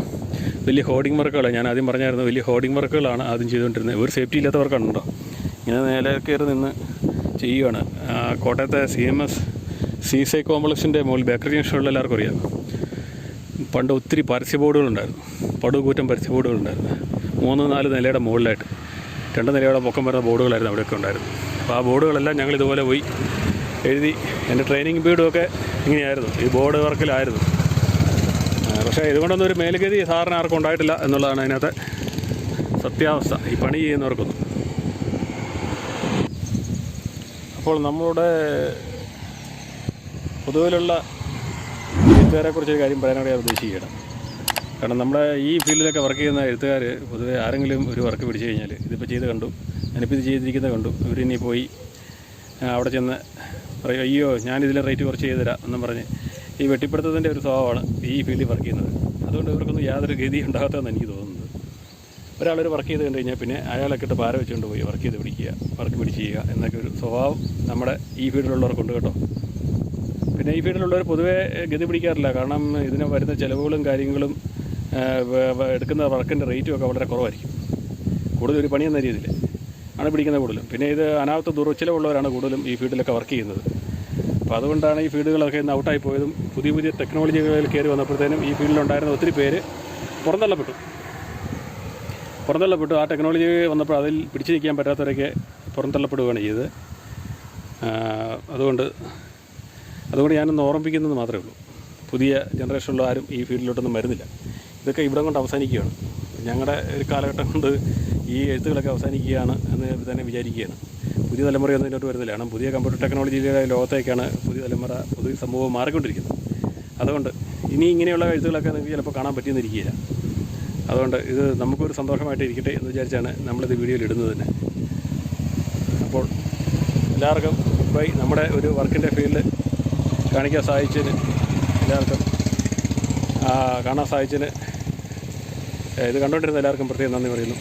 Speaker 2: വലിയ ഹോർഡിംഗ് വർക്കുകൾ ഞാൻ ആദ്യം പറഞ്ഞായിരുന്നു വലിയ ഹോർഡിംഗ് വർക്കുകളാണ് ആദ്യം ചെയ്തുകൊണ്ടിരുന്നത്. ഒരു സേഫ്റ്റി ഇല്ലാത്ത വർക്കാണുണ്ടോ ഇങ്ങനെ നേരെ കയറി നിന്ന് ചെയ്യുകയാണ് കോട്ടയത്തെ സി എം എസ് സി സൈ കോംപ്ലക്സിന്റെ മുകളിൽ ബേക്കറി ജംഗ്ഷനിലുള്ള എല്ലാവർക്കും അറിയാം. പണ്ട് ഒത്തിരി പരസ്യ ബോർഡുകളുണ്ടായിരുന്നു പടുകൂറ്റം പരസ്യ ബോർഡുകളുണ്ടായിരുന്നു മൂന്ന് നാല് നിലയുടെ മുകളിലായിട്ട് രണ്ട് നിലയുടെ പൊക്കം വരുന്ന ബോർഡുകളായിരുന്നു അവിടെയൊക്കെ ഉണ്ടായിരുന്നു അപ്പോൾ ആ ബോർഡുകളെല്ലാം ഞങ്ങൾ ഇതുപോലെ പോയി എഴുതി എന്റെ ട്രെയിനിങ് പീരീഡുമൊക്കെ ഇങ്ങനെയായിരുന്നു. ഈ ബോർഡ് വർക്കിലായിരുന്നു. പക്ഷേ ഇതുകൊണ്ടൊന്നും ഒരു മേലുഗതി സാറിന് ആർക്കും ഉണ്ടായിട്ടില്ല എന്നുള്ളതാണ് അതിനകത്തെ സത്യാവസ്ഥ. ഈ പണി ചെയ്യുന്നവർക്കൊന്നും. അപ്പോൾ നമ്മുടെ പൊതുവിലുള്ള എഴുത്തുകാരെ കുറിച്ചൊരു കാര്യം പറയാനാണ് ഞാൻ ഉദ്ദേശിക്കുകയാണ്. കാരണം നമ്മുടെ ഈ ഫീൽഡിലൊക്കെ വർക്ക് ചെയ്യുന്ന എഴുത്തുകാർ പൊതുവെ ആരെങ്കിലും ഒരു വർക്ക് പിടിച്ചു കഴിഞ്ഞാൽ ഇതിപ്പോൾ ചെയ്ത് കണ്ടു ഞാനിപ്പോൾ ഇത് ചെയ്തിരിക്കുന്നത് കണ്ടു ഇവരിനി പോയി അവിടെ ചെന്ന് പറയും അയ്യോ ഞാനിതിലെ റേറ്റ് കുറച്ച് ചെയ്ത് തരാം എന്നും പറഞ്ഞ് ഈ വെട്ടിപ്പിടുത്തത്തിന്റെ ഒരു സ്വഭാവമാണ് ഈ ഫീൽഡിൽ വർക്ക് ചെയ്യുന്നത്. അതുകൊണ്ട് ഇവർക്കൊന്നും യാതൊരു ഗതി ഉണ്ടാകാത്തതെന്ന് എനിക്ക് തോന്നുന്നത്. ഒരാളൊരു വർക്ക് ചെയ്ത് കണ്ടു കഴിഞ്ഞാൽ പിന്നെ അയാളൊക്കെ ഇട്ട് പാര വെച്ചുകൊണ്ട് പോയി വർക്ക് ചെയ്ത് പിടിക്കുക വർക്ക് പിടിച്ച് ചെയ്യുക എന്നൊക്കെ ഒരു സ്വഭാവം നമ്മുടെ ഈ ഫീൽഡിലുള്ളവർക്കുണ്ട് കേട്ടോ. പിന്നെ ഈ ഫീൽഡിലുള്ളവർ പൊതുവേ ഗതി പിടിക്കാറില്ല. കാരണം ഇതിന് വരുന്ന ചിലവുകളും കാര്യങ്ങളും എടുക്കുന്ന വർക്കിന്റെ റേറ്റും ഒക്കെ വളരെ കുറവായിരിക്കും. കൂടുതൽ ഒരു പണിയെന്ന രീതിയിൽ ആണ് പിടിക്കുന്നത് കൂടുതലും. പിന്നെ ഇത് അനാവത്ത ദുർച്ചിലവുള്ളവരാണ് കൂടുതലും ഈ ഫീൽഡിലൊക്കെ വർക്ക് ചെയ്യുന്നത്. അപ്പോൾ അതുകൊണ്ടാണ് ഈ ഫീൽഡുകളൊക്കെ ഇന്ന് ഔട്ടായി പോയതും പുതിയ പുതിയ ടെക്നോളജികളിൽ കയറി വന്നപ്പോഴത്തേനും ഈ ഫീൽഡിലുണ്ടായിരുന്ന ഒത്തിരി പേര് പുറന്തള്ളപ്പെട്ടു. പുറന്തള്ളപ്പെട്ടു. ആ ടെക്നോളജി വന്നപ്പോൾ അതിൽ പിടിച്ചു നിൽക്കാൻ പറ്റാത്തവരൊക്കെ പുറന്തള്ളപ്പെടുകയാണ് ചെയ്തത്. അതുകൊണ്ട് അതുകൊണ്ട് ഞാനൊന്ന് ഓർമ്മിപ്പിക്കുന്നത് മാത്രമേ ഉള്ളൂ. പുതിയ ജനറേഷനിലുള്ള ആരും ഈ ഫീൽഡിലോട്ടൊന്നും വരുന്നില്ല. ഇതൊക്കെ ഇവിടെ കൊണ്ട് അവസാനിക്കുകയാണ്. ഞങ്ങളുടെ ഒരു കാലഘട്ടം കൊണ്ട് ഈ എഴുത്തുകളൊക്കെ അവസാനിക്കുകയാണ് എന്ന് തന്നെ വിചാരിക്കുകയാണ്. പുതിയ തലമുറയൊന്നും ഇതിലോട്ട് വരുന്നില്ല. കാരണം പുതിയ കമ്പ്യൂട്ടർ ടെക്നോളജിയുടെ ലോകത്തേക്കാണ് പുതിയ തലമുറ പുതിയ സമൂഹം മാറിക്കൊണ്ടിരിക്കുന്നത്. അതുകൊണ്ട് ഇനി ഇങ്ങനെയുള്ള എഴുത്തുകളൊക്കെ നിങ്ങൾക്ക് ചിലപ്പോൾ കാണാൻ പറ്റിയെന്നിരിക്കുകയില്ല അതുകൊണ്ട് ഇത് നമുക്കൊരു സന്തോഷമായിട്ട് ഇരിക്കട്ടെ എന്ന് വിചാരിച്ചാണ് നമ്മളിത് വീഡിയോയിൽ ഇടുന്നത് തന്നെ. അപ്പോൾ എല്ലാവർക്കും ബൈ. നമ്മുടെ ഒരു വർക്കിന്റെ ഫീൽഡ് കാണിക്കാൻ സാധിച്ചതിന് എല്ലാവർക്കും കാണാൻ സാധിച്ചതിന് ഇത് കണ്ടുകൊണ്ടിരുന്ന എല്ലാവർക്കും പ്രത്യേകം നന്ദി പറയുന്നു.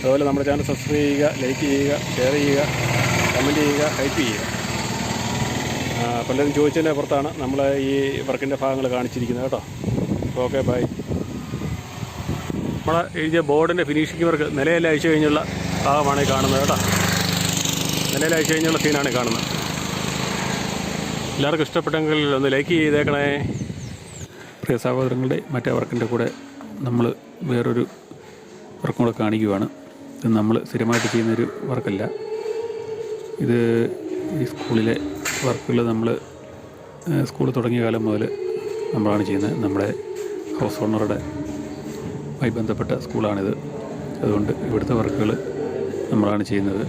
Speaker 2: അതുപോലെ നമ്മുടെ ചാനൽ സബ്സ്ക്രൈബ് ചെയ്യുക ലൈക്ക് ചെയ്യുക ഷെയർ ചെയ്യുക കമന്റ് ചെയ്യുക ഹൈപ്പ് ചെയ്യുക. പലരും ചോദിച്ചതിന്റെ പുറത്താണ് നമ്മൾ ഈ വർക്കിന്റെ ഭാഗങ്ങൾ കാണിച്ചിരിക്കുന്നത് കേട്ടോ. Okay bye. നമ്മളെ എഴുതിയ ബോർഡിന്റെ ഫിനിഷിംഗ് വർക്ക് നിലയിൽ അയച്ചു കഴിഞ്ഞുള്ള ഭാഗമാണ് കാണുന്നത് കേട്ടോ. നിലയിൽ അയച്ചു കഴിഞ്ഞുള്ള സീനാണ് കാണുന്നത്. എല്ലാവർക്കും ഇഷ്ടപ്പെട്ടെങ്കിൽ ഒന്ന് ലൈക്ക് ചെയ്തേക്കണേ. പ്രിയ സഹോദരങ്ങളുടെ മറ്റേ വർക്കിന്റെ കൂടെ നമ്മൾ വേറൊരു വർക്കും കൂടെ കാണിക്കുവാണ്. ഇത് നമ്മൾ സ്ഥിരമായിട്ട് ചെയ്യുന്നൊരു വർക്കല്ല. ഇത് ഈ സ്കൂളിലെ വർക്കുകൾ നമ്മൾ സ്കൂൾ തുടങ്ങിയ കാലം മുതൽ നമ്മളാണ് ചെയ്യുന്നത്. നമ്മുടെ ഹൗസ് ഓണറുടെ ആയി ബന്ധപ്പെട്ട സ്കൂളാണിത്. അതുകൊണ്ട് ഇവിടുത്തെ വർക്കുകൾ നമ്മളാണ് ചെയ്യുന്നത്.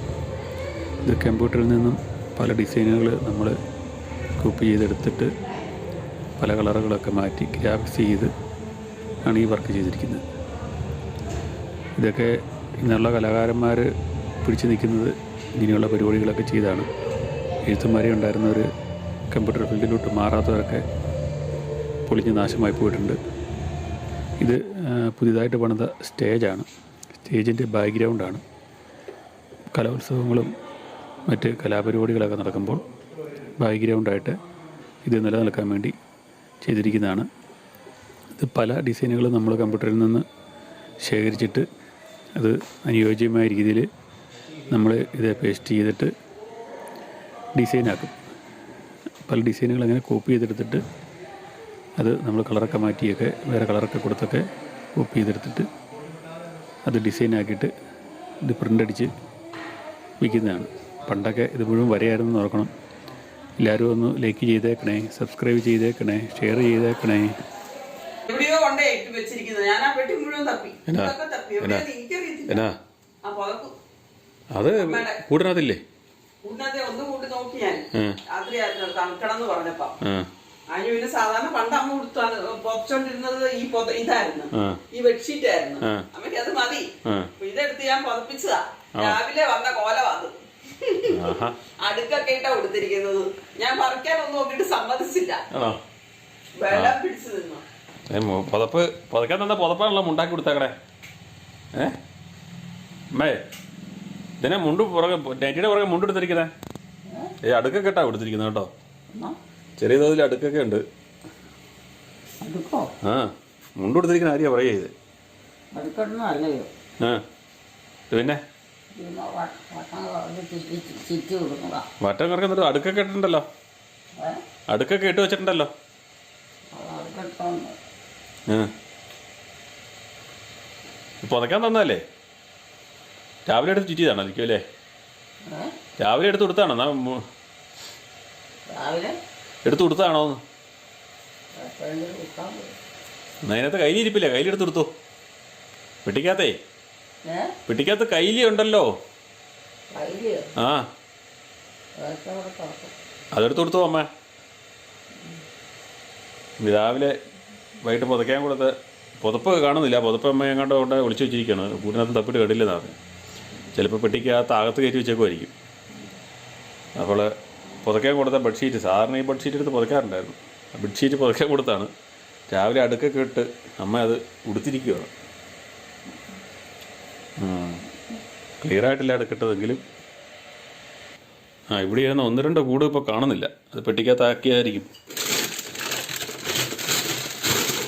Speaker 2: ഇത് കമ്പ്യൂട്ടറിൽ നിന്നും പല ഡിസൈനുകൾ നമ്മൾ കോപ്പി ചെയ്തെടുത്തിട്ട് പല കളറുകളൊക്കെ മാറ്റി ഗ്രാഫിക്സ് ചെയ്ത് ആണ് ഈ വർക്ക് ചെയ്തിരിക്കുന്നത്. ഇതൊക്കെ ഇന്നുള്ള കലാകാരന്മാർ പിടിച്ചു നിൽക്കുന്നത് ഇങ്ങനെയുള്ള പരിപാടികളൊക്കെ ചെയ്താണ്. എഴുത്തുമാരെ ഉണ്ടായിരുന്നവർ കമ്പ്യൂട്ടർ ഫീൽഡിലോട്ട് മാറാത്തവരൊക്കെ പൊളിഞ്ഞ് നാശമായി പോയിട്ടുണ്ട്. ഇത് പുതിയതായിട്ട് പണിത സ്റ്റേജാണ് സ്റ്റേജിന്റെ ബാക്ക്ഗ്രൗണ്ടാണ് കലോത്സവങ്ങളും മറ്റ് കലാപരിപാടികളൊക്കെ നടക്കുമ്പോൾ ബാക്ക്ഗ്രൗണ്ടായിട്ട് ഇത് നിലനിൽക്കാൻ വേണ്ടി ചെയ്തിരിക്കുന്നതാണ്. ഇത് പല ഡിസൈനുകളും നമ്മൾ കമ്പ്യൂട്ടറിൽ നിന്ന് ശേഖരിച്ചിട്ട് അത് അനുയോജ്യമായ രീതിയിൽ നമ്മൾ ഇത് പേസ്റ്റ് ചെയ്തിട്ട് ഡിസൈനാക്കും. പല ഡിസൈനുകൾ അങ്ങനെ കോപ്പി ചെയ്തെടുത്തിട്ട് അത് നമ്മൾ കളറൊക്കെ മാറ്റിയൊക്കെ വേറെ കളറൊക്കെ കൊടുത്തൊക്കെ കോപ്പി ചെയ്തെടുത്തിട്ട് അത് ഡിസൈനാക്കിയിട്ട് ഇത് പ്രിന്റ് അടിച്ച് വിൽക്കുന്നതാണ് പണ്ടൊക്കെ ഇത് മുഴുവൻ വരയായിരുന്നു എന്ന് ഓർക്കണം. എല്ലാവരും ഒന്ന് ലൈക്ക് ചെയ്തേക്കണേ സബ്സ്ക്രൈബ് ചെയ്തേക്കണേ ഷെയർ ചെയ്തേക്കണേ.
Speaker 3: എവിടെയോ വെച്ചിരിക്കുന്നത്. ഞാൻ ആ പെട്ടി മുഴുവൻ തപ്പി. ഇതൊക്കെ തപ്പി. എനിക്കറിയത്തില്ല
Speaker 1: എന്നാ അത് കൂടിനകത്തില്ലേ?
Speaker 3: ഉടനത്തെ ഒന്നും കൂട്ടി നോക്കി ഞാൻ.
Speaker 1: ഉം.
Speaker 3: രാത്രിയായിരുന്നു തണുക്കണം എന്ന് പറഞ്ഞപ്പോ. അതിന് പിന്നെ സാധാരണ പണ്ട് അമ്മ കൊടുത്താണ് പുതച്ചോണ്ടിരുന്നത് ഈ പൊത ഇതായിരുന്നു. ഈ ബെഡ്ഷീറ്റ് ആയിരുന്നു. അമ്മയ്ക്ക് അത് മതി. ഇതെടുത്ത് ഞാൻ പുതപ്പിച്ചതാ. രാവിലെ വന്ന കോലം അത്. അടുക്കൊക്കെ ഇട്ടാ കൊടുത്തിരിക്കുന്നത്. ഞാൻ പറിക്കാനൊന്നും നോക്കിട്ട് സമ്മതിച്ചില്ല.
Speaker 1: ആണോ?
Speaker 3: വെള്ളം പിടിച്ചു നിന്നു.
Speaker 1: പുതപ്പ് പുതക്കാൻ തന്ന പുതപ്പാണല്ലോ മുണ്ടാക്കി കൊടുത്തേക്കടെ ഏ? അമ്മേ ഇതിനെ മുണ്ട് പുറകെ നെറ്റിയുടെ പുറകെ മുണ്ട് എടുത്തിരിക്കുന്നേ? ഏ അടുക്കൊക്കെ ഇട്ടാ കൊടുത്തിരിക്കുന്നത് കേട്ടോ. ചെറിയ തോതിൽ അടുക്കൊക്കെ ഉണ്ട്. ആ മുണ്ട് കൊടുത്തിരിക്കുന്ന ആരെയാ പറയുക ഇത് പിന്നെ?
Speaker 4: വട്ടം അടുക്ക
Speaker 1: അടുക്ക കേട്ട് അടുക്കൊക്കെ ഇട്ടിട്ടുണ്ടല്ലോ? അടുക്കൊക്കെ ഇട്ട് വെച്ചിട്ടുണ്ടല്ലോ? പുതയ്ക്കാൻ തന്നതല്ലേ? രാവിലെ എടുത്ത് ചുറ്റിയതാണോ അതിരിക്കും അല്ലേ രാവിലെ എടുത്ത് കൊടുത്താണോ എടുത്ത് കൊടുത്താണോ അതിനകത്ത് കയ്യിലിരിപ്പില്ലേ? കയ്യിലെടുത്ത് കൊടുത്തു വെട്ടിക്കാത്തേ
Speaker 2: പെട്ടിക്കകത്ത് കൈലി ഉണ്ടല്ലോ. ആ. അതെടുത്ത് കൊടുത്തു അമ്മ. രാവിലെ വൈകിട്ട് പുതയ്ക്കാൻ കൊടുത്ത് പുതപ്പ് കാണുന്നില്ല. പുതപ്പ് അമ്മ എങ്ങാണ്ട് കൊണ്ട് ഒളിച്ചു വെച്ചിരിക്കുകയാണ് കൂടിനകത്ത് തപ്പിട്ട് കേടില്ലെന്നാണ് പറഞ്ഞു. ചിലപ്പോൾ പെട്ടിക്കകത്ത് അകത്ത് കയറ്റി വെച്ചേക്കുമായിരിക്കും. അപ്പോൾ പുതയ്ക്കാൻ കൊടുത്ത ബെഡ്ഷീറ്റ് സാറിന് ഈ ബെഡ്ഷീറ്റ് എടുത്ത് പുതയ്ക്കാറുണ്ടായിരുന്നു. ബെഡ്ഷീറ്റ് പുതയ്ക്കാൻ കൊടുത്താണ്. രാവിലെ അടുക്കൊക്കെ ഇട്ട് അമ്മ അത് ഉടുത്തിരിക്കുകയാണ് ക്ലിയർ ആയിട്ടില്ല എടുക്കട്ടതെങ്കിലും ആ ഇവിടെ ഇരുന്ന ഒന്ന് രണ്ട് കൂട് ഇപ്പോൾ കാണുന്നില്ല. അത് പെട്ടിക്കകത്താക്കിയായിരിക്കും.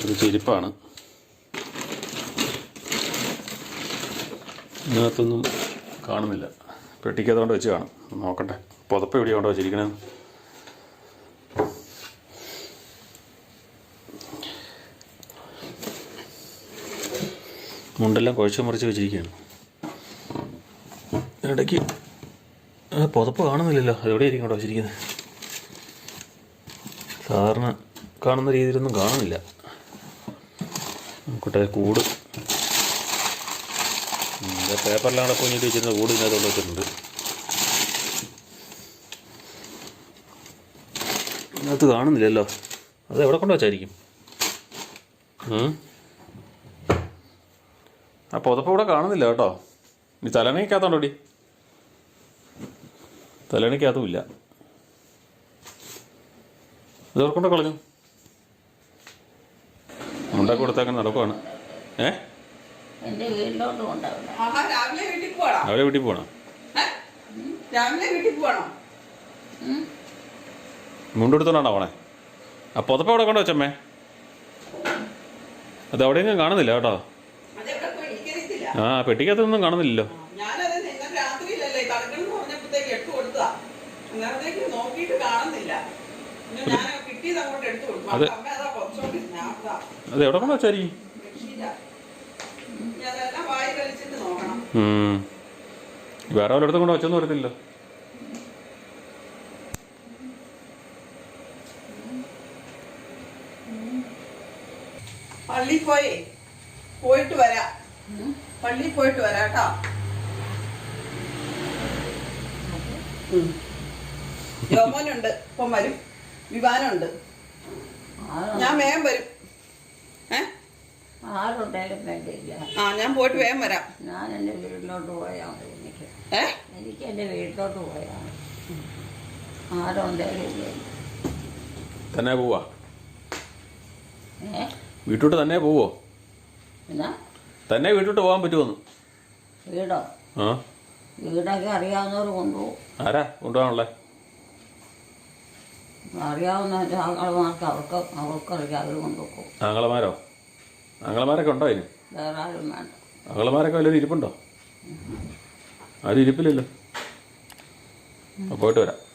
Speaker 2: ഒരു ചെരുപ്പാണ്. ഇതിനകത്തൊന്നും കാണുന്നില്ല. പെട്ടിക്കകത്തോണ്ട് വെച്ച് കാണും. നോക്കട്ടെ. പുതപ്പ് എവിടെ കൊണ്ടോ വെച്ചിരിക്കണേ മുണ്ടെല്ലാം കുഴച്ച് മുറിച്ച് വെച്ചിരിക്കുകയാണ്. ആ പുതപ്പ് കാണുന്നില്ലല്ലോ. അതെവിടെയായിരിക്കും കേട്ടോ വെച്ചിരിക്കുന്നത്? സാധാരണ കാണുന്ന രീതിയിലൊന്നും കാണുന്നില്ല. നോക്കട്ടെ കൂട്. പേപ്പറിലാണ് കൂടെ കുഞ്ഞിട്ട് വെച്ചിരുന്ന കൂട് ഇതിനകത്ത് കൊണ്ട് വെച്ചിട്ടുണ്ട്. ഇതിനകത്ത് കാണുന്നില്ലല്ലോ. അത് എവിടെ കൊണ്ട് വെച്ചായിരിക്കും? ആ പുതപ്പ് ഇവിടെ കാണുന്നില്ല കേട്ടോ. ഇനി തലണയ്ക്കകത്തോണ്ടോടി തലണിക്കകത്തും ഇല്ല ഇത് ഓർക്കൊണ്ട് കളഞ്ഞു? ഉണ്ടാക്കി കൊടുത്തേക്കാൻ നടക്കുവാണ്. ഏ?
Speaker 3: രാവിലെ വീട്ടിൽ
Speaker 2: പോകണം
Speaker 3: രാവിലെ വീട്ടിൽ പോവാണോ?
Speaker 2: മുണ്ടെടുത്തോണ്ടാണോ പോണേ? ആ പുതപ്പ് അവിടെ കൊണ്ടോ അച്ഛമ്മേ അത് അവിടെയെങ്കിലും കാണുന്നില്ല കേട്ടോ. ആ പെട്ടിക്കകത്തൊന്നും കാണുന്നില്ലല്ലോ
Speaker 3: ഞാനത് ഇന്നലെ രാത്രിയിലല്ലേ കടക്കണം പറഞ്ഞപ്പോഴത്തേക്ക് എടുത്തു കൊടുത്തതാ അന്നേരത്തേക്ക് നോക്കിയിട്ട് കാണുന്നില്ല പിന്നെ ഞാൻ കിട്ടിയത് അങ്ങോട്ട് എടുത്തു കൊടുത്തു
Speaker 2: അത്-
Speaker 3: അതാ
Speaker 2: എവിടെ കൊണ്ട് ഉം. വേറെ ഒരിടത്തും കൊണ്ട് വെച്ചെന്ന് വരത്തില്ല.
Speaker 3: പള്ളി പോയി. പോയിട്ട് വരാം. പള്ളി പോയിട്ട് വരാം കേട്ടോ. യോമോനുണ്ട് ഇപ്പം വരും. വിവാനുണ്ട് ഞാൻ വേഗം വരും. ഏ?
Speaker 1: ആരുണ്ടായാലും വേണ്ടിയില്ല
Speaker 3: ആ ഞാൻ പോയിട്ട് വേഗം വരാം.
Speaker 1: ഞാൻ എന്റെ വീട്ടിലോട്ട് പോയാൽ മതി എനിക്ക്.
Speaker 3: ഏ?
Speaker 1: എനിക്ക് എന്റെ വീട്ടിലോട്ട് പോയാൽ ആരുണ്ടായാലും.
Speaker 2: തന്നെ പോവാ?
Speaker 1: ഏ?
Speaker 2: വീട്ടോട്ട് തന്നെ പോവോ? തന്നെ വീട്ടോട്ട് പോകാൻ പറ്റുമോന്ന്
Speaker 1: വീടോ?
Speaker 2: ആ.
Speaker 1: വീടൊക്കെ അറിയാവുന്നവർ കൊണ്ടുപോകും.
Speaker 2: ആരാ കൊണ്ടുപോകാനുള്ളേ?
Speaker 1: അറിയാവുന്ന ആൾക്കാർക്ക് അവർക്ക് അവർക്കറിയാം അവർ കൊണ്ടുപോകും
Speaker 2: ആങ്ങളമാരോ? ആങ്ങളമാരൊക്കെ ഉണ്ടോ അതിന്?
Speaker 1: വേറെ ആരും വേണ്ട.
Speaker 2: ആങ്ങളമാരൊക്കെ ഇരിപ്പുണ്ടോ? ആരും ഇരിപ്പില്ലല്ലോ. പോയിട്ട് വരാം.